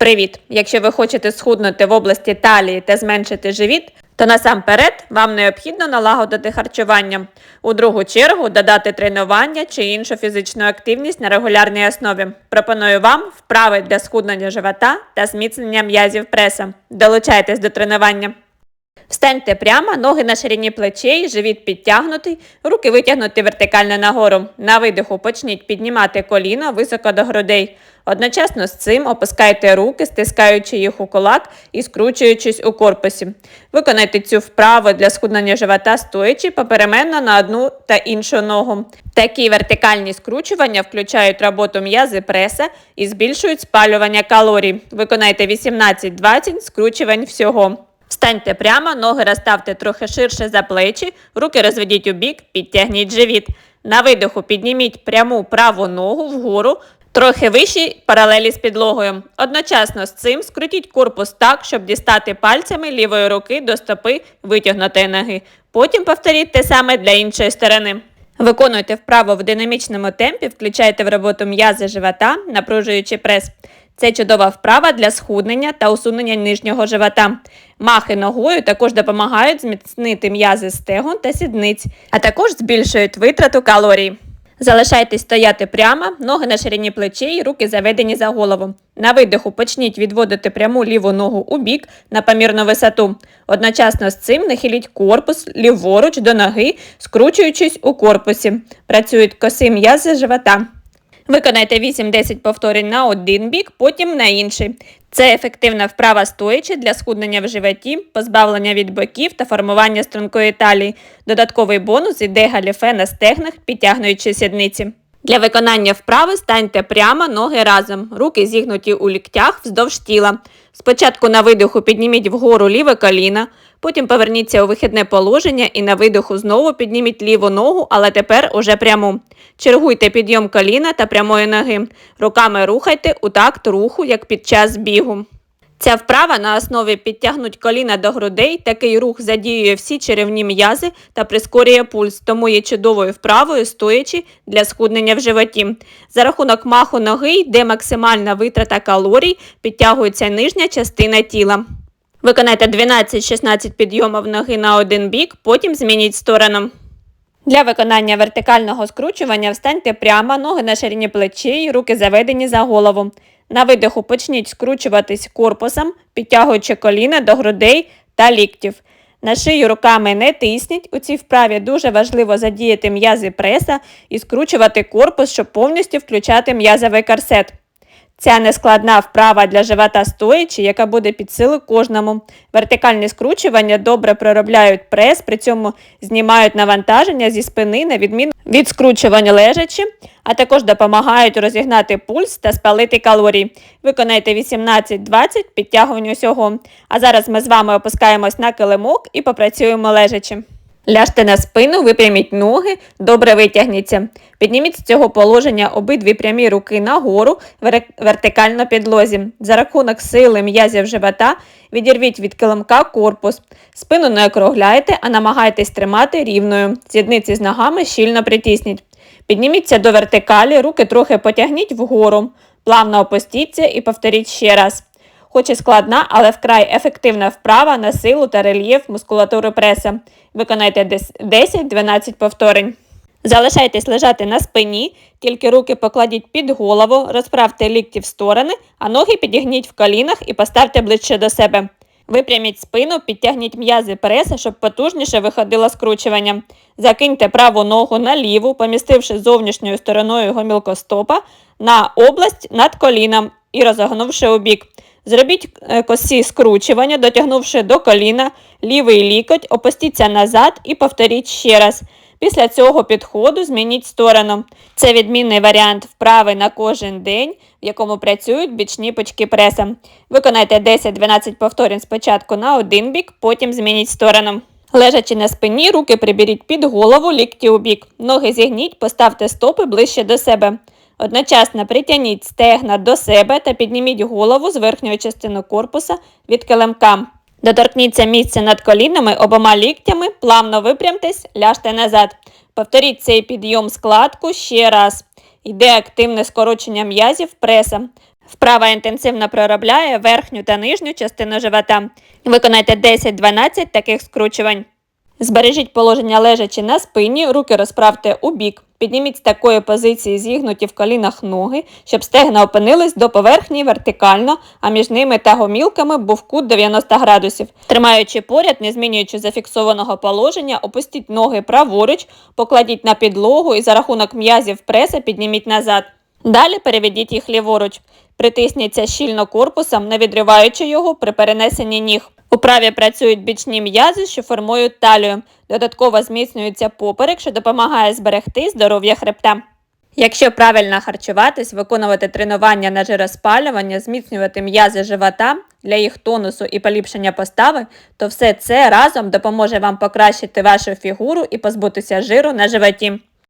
Привіт! Якщо ви хочете схуднути в області талії та зменшити живіт, то насамперед вам необхідно налагодити харчування. У другу чергу додати тренування чи іншу фізичну активність на регулярній основі. Пропоную вам вправи для схуднення живота та зміцнення м'язів преса. Долучайтесь до тренування. Встаньте прямо, ноги на ширині плечей, живіт підтягнутий, руки витягнуті вертикально нагору. На видиху почніть піднімати коліна високо до грудей. Одночасно з цим опускайте руки, стискаючи їх у кулак і скручуючись у корпусі. Виконайте цю вправу для схуднення живота стоячи попеременно на одну та іншу ногу. Такі вертикальні скручування включають роботу м'язи преса і збільшують спалювання калорій. Виконайте 18-20 скручувань всього. Встаньте прямо, ноги розставте трохи ширше за плечі, руки розведіть у бік, підтягніть живіт. На видиху підніміть пряму праву ногу вгору, трохи вище паралелі з підлогою. Одночасно з цим скрутіть корпус так, щоб дістати пальцями лівої руки до стопи витягнутої ноги. Потім повторіть те саме для іншої сторони. Виконуйте вправо в динамічному темпі, включайте в роботу м'язи живота, напружуючи прес. Це чудова вправа для схуднення та усунення нижнього живота. Махи ногою також допомагають зміцнити м'язи стегон та сідниць, а також збільшують витрату калорій. Залишайтесь стояти прямо, ноги на ширині плечей, руки заведені за голову. На видиху почніть відводити пряму ліву ногу у бік на помірну висоту. Одночасно з цим нахиліть корпус ліворуч до ноги, скручуючись у корпусі. Працюють коси м'язи живота. Виконайте 8-10 повторень на один бік, потім на інший. Це ефективна вправа стоячи для схуднення в животі, позбавлення від боків та формування стрункої талії. Додатковий бонус іде галіфе на стегнах, підтягнуючи сідниці. Для виконання вправи станьте прямо, ноги разом, руки зігнуті у ліктях вздовж тіла. Спочатку на видиху підніміть вгору ліве коліно, потім поверніться у вихідне положення і на видиху знову підніміть ліву ногу, але тепер уже пряму. Чергуйте підйом коліна та прямої ноги. Руками рухайте у такт руху, як під час бігу. Ця вправа на основі підтягнуть коліна до грудей. Такий рух задіює всі черевні м'язи та прискорює пульс, тому є чудовою вправою стоячи для схуднення в животі. За рахунок маху ноги йде максимальна витрата калорій, підтягується нижня частина тіла. Виконайте 12-16 підйомів ноги на один бік, потім змініть сторону. Для виконання вертикального скручування встаньте прямо, ноги на ширині плечей, руки заведені за голову. На видиху почніть скручуватись корпусом, підтягуючи коліна до грудей та ліктів. На шию руками не тисніть. У цій вправі дуже важливо задіяти м'язи преса і скручувати корпус, щоб повністю включати м'язовий корсет. Ця нескладна вправа для живота стоячи, яка буде під силу кожному. Вертикальні скручування добре проробляють прес, при цьому знімають навантаження зі спини на відміну від скручування лежачи, а також допомагають розігнати пульс та спалити калорії. Виконайте 18-20 підтягувань усього. А зараз ми з вами опускаємось на килимок і попрацюємо лежачи. Ляжте на спину, випряміть ноги, добре витягніться. Підніміть з цього положення обидві прямі руки нагору вертикально підлозі. За рахунок сили м'язів живота відірвіть від килимка корпус. Спину не округляйте, а намагайтесь тримати рівною. Сідниці з ногами щільно притисніть. Підніміться до вертикалі, руки трохи потягніть вгору. Плавно опустіться і повторіть ще раз. Хоч і складна, але вкрай ефективна вправа на силу та рельєф мускулатури преса. Виконайте дес- 10-12 повторень. Залишайтесь лежати на спині, тільки руки покладіть під голову, розправте лікті в сторони, а ноги підігніть в колінах і поставте ближче до себе. Випряміть спину, підтягніть м'язи преса, щоб потужніше виходило скручування. Закиньте праву ногу на ліву, помістивши зовнішньою стороною гомілкостопа на область над коліном і розогнувши у бік. Зробіть е, косі скручування, дотягнувши до коліна лівий лікоть, опустіться назад і повторіть ще раз. Після цього підходу змініть сторону. Це відмінний варіант вправи на кожен день, в якому працюють бічні пучки преса. Виконайте 10-12 повторень спочатку на один бік, потім змініть сторону. Лежачи на спині, руки приберіть під голову, лікті у бік. Ноги зігніть, поставте стопи ближче до себе. Одночасно притягніть стегна до себе та підніміть голову з верхньої частини корпуса від килимка. Доторкніться місця над колінами обома ліктями, плавно випрямтесь, ляжте назад. Повторіть цей підйом складку ще раз. Йде активне скорочення м'язів преса. Вправа інтенсивно проробляє верхню та нижню частину живота. Виконайте 10-12 таких скручувань. Збережіть положення лежачи на спині, руки розправте у бік. Підніміть з такої позиції зігнуті в колінах ноги, щоб стегна опинились до поверхні вертикально, а між ними та гомілками був кут 90 градусів. Тримаючи поряд, не змінюючи зафіксованого положення, опустіть ноги праворуч, покладіть на підлогу і за рахунок м'язів преса підніміть назад. Далі переведіть їх ліворуч. Притисніться щільно корпусом, не відриваючи його при перенесенні ніг. У праві працюють бічні м'язи, що формують талію. Додатково зміцнюється поперек, що допомагає зберегти здоров'я хребта. Якщо правильно харчуватись, виконувати тренування на жироспалювання, зміцнювати м'язи живота для їх тонусу і поліпшення постави, то все це разом допоможе вам покращити вашу фігуру і позбутися жиру на животі.